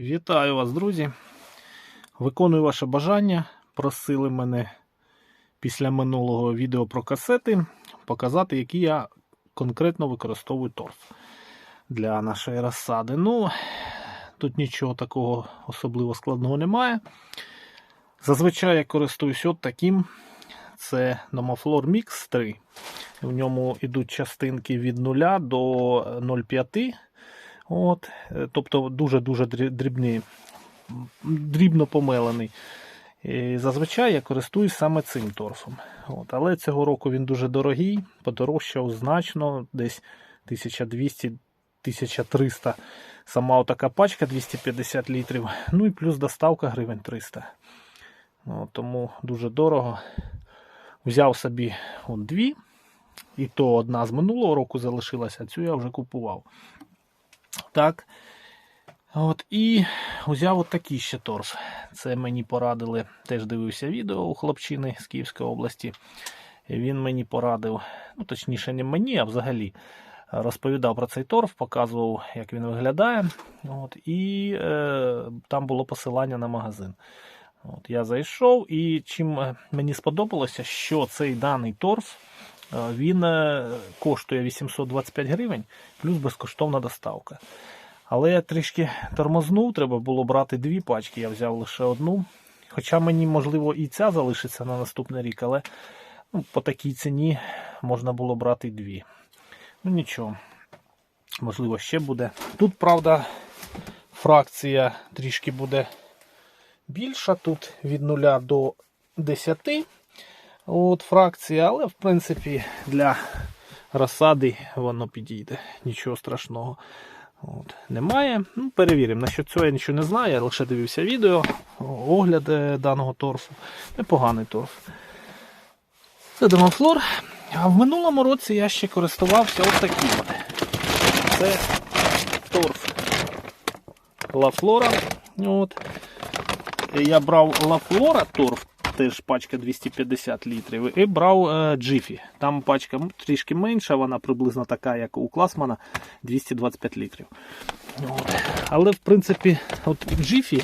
Вітаю вас, друзі. Виконую ваше бажання. Просили мене після минулого відео про касети показати, які я конкретно використовую торф для нашої розсади. Ну, тут нічого такого особливо складного немає. Зазвичай я користуюсь от таким. Це Nomoflor Mix 3. В ньому йдуть частинки від 0 до 0,5. От, е, тобто дуже-дуже дрібний, дрібно помелений. І зазвичай я користуюсь саме цим торфом. От, але цього року він дуже дорогий, подорожчав значно, десь 1200-1300 сама така пачка 250 літрів. Ну і плюс доставка гривень 300. От, тому дуже дорого. Взяв собі от дві, і то одна з минулого року залишилася, а цю я вже купував. Так. От, і взяв от такий ще торф. Це мені порадили, теж дивився відео у хлопчини з Київської області. Він мені порадив, ну точніше, не мені, а взагалі розповідав про цей торф, показував, як він виглядає. От, і е, там було посилання на магазин. От, я зайшов, і чим е, мені сподобалося, що цей даний торф він е, коштує 825 гривень, плюс безкоштовна доставка. Але я трішки тормознув, треба було брати дві пачки, я взяв лише одну. Хоча мені, можливо, і ця залишиться на наступний рік, але ну, по такій ціні можна було брати дві. Ну нічого, можливо, ще буде. Тут, правда, фракція трішки буде більша, тут від 0 до 10 от фракція, але в принципі для розсади воно підійде. Нічого страшного. От, Немає. Ну, Перевіримо. Насчет цього я нічого не знаю, я лише дивився відео, огляд даного торфу. Непоганий торф. Це Демофлор. А в минулому році я ще користувався ось таким. Це торф Лафлора. От. Я брав Лафлора торф, теж пачка 250 літрів, і брав е, Джифі. Там пачка трішки менша, вона приблизно така, як у Класмана, 225 літрів. От. Але в принципі, от Джифі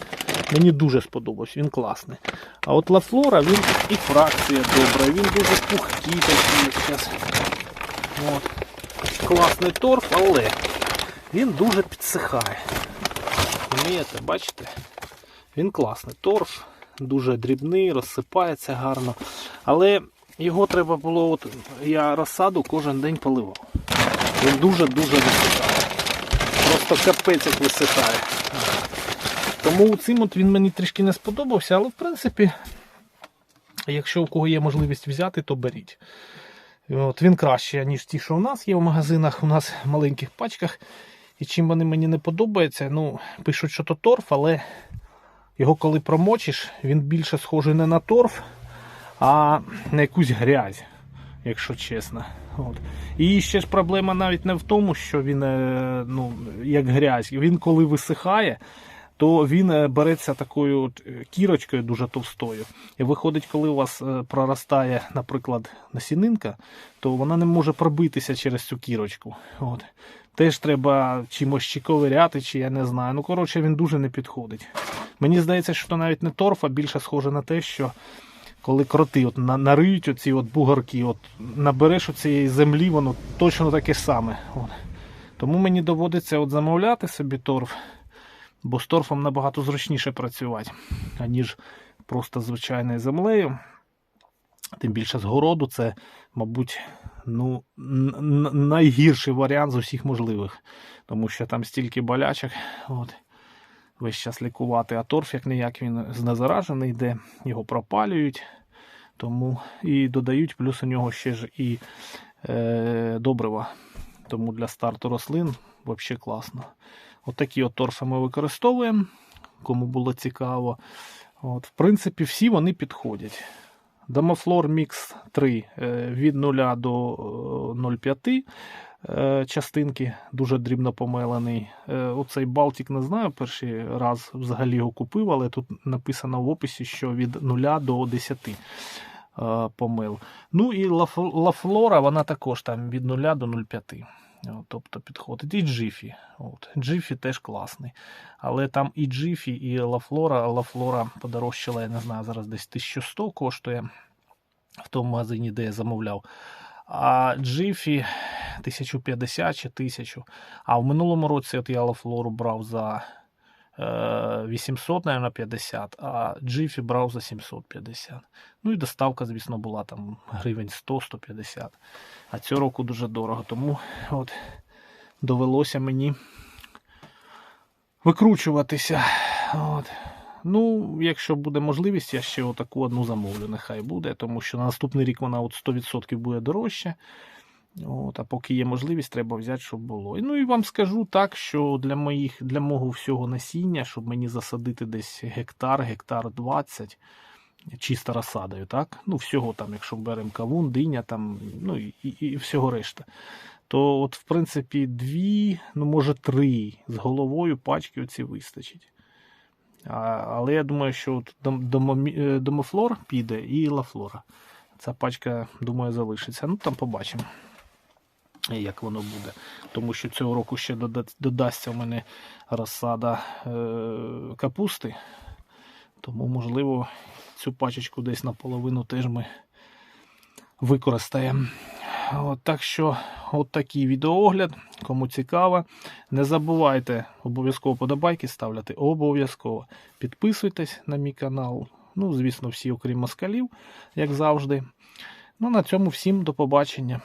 мені дуже сподобався, він класний. А от Лафлора, він і фракція добра, він дуже пухкий такий. От. Класний торф, але він дуже підсихає. Розумієте, бачите? Він класний торф, дуже дрібний, розсипається гарно. Але його треба було, от я розсаду кожен день поливав. Він дуже-дуже висихає. Просто капець як висихає. Тому цим от він мені трішки не сподобався, але в принципі, якщо у кого є можливість взяти, то беріть. От Він краще, ніж ті, що у нас є в магазинах, у нас в маленьких пачках. І чим вони мені не подобаються, ну, пишуть, що то торф, але його коли промочиш, він більше схожий не на торф, а на якусь грязь, якщо чесно. От. І ще ж проблема навіть не в тому, що він е, ну, як грязь. Він коли висихає, то він е, береться такою от е, кірочкою дуже товстою. І виходить, коли у вас проростає, наприклад, насінинка, то вона не може пробитися через цю кірочку. От. Теж треба чимось чи ковиряти, чи я не знаю. Ну, коротше, він дуже не підходить. Мені здається, що це навіть не торф, а більше схоже на те, що коли кроти от, на- нариють оці от бугорки, от, набереш цієї землі, воно точно таке саме. От. Тому мені доводиться от замовляти собі торф, бо з торфом набагато зручніше працювати, аніж просто звичайною землею. Тим більше з городу це, мабуть, ну, найгірший варіант з усіх можливих. Тому що там стільки болячок. От. Весь час лікувати, а торф, як ніяк, він знезаражений, йде, його пропалюють. Тому і додають, плюс у нього ще ж і е, добрива. Тому для старту рослин взагалі класно. Отакі от торфи ми використовуємо, кому було цікаво. От, в принципі, всі вони підходять. Домофлор Mix 3 е, від 0 до е, 0,5 е, частинки, дуже дрібно помелений. Е, Оцей Балтик не знаю, перший раз взагалі його купив, але тут написано в описі, що від 0 до 10 е, помил. Ну і Лаф- Лафлора, вона також там від 0 до 0,5. Тобто підходить. І Джифі. От. Джифі теж класний. Але там і Джифі, і Лафлора. Лафлора подорожчала, я не знаю, зараз десь 1100 коштує в тому магазині, де я замовляв. А Джифі 1050 чи 1000. А в минулому році от я Лафлору брав за е, 800, наверное, 50, а Джифі брав за 750. Ну і доставка, звісно, була там гривень 100-150. А цього року дуже дорого. Тому от довелося мені викручуватися. От. Ну, якщо буде можливість, я ще отаку одну замовлю, нехай буде, тому що на наступний рік вона от 100% буде дорожча. От, а поки є можливість, треба взяти, щоб було. І, Ну і вам скажу так, що для моїх, для мого всього насіння, щоб мені засадити десь гектар, гектар 20, чисто розсадою, так? Ну, всього там, якщо беремо кавун, диня, там, ну і, і, всього решта. То, от, в принципі, дві, ну, може, три з головою пачки оці вистачить. Але я думаю, що е, домофлор піде і лафлора. Ця пачка, думаю, залишиться. Ну, там побачимо, як воно буде. Тому що цього року ще додасться в мене розсада е, капусти. Тому, можливо, цю пачечку десь наполовину теж ми використаємо. От, так що, от такий відеоогляд. Кому цікаво, не забувайте обов'язково подобайки ставляти. Обов'язково підписуйтесь на мій канал. Ну, звісно, всі, окрім москалів, як завжди. Ну, на цьому всім до побачення.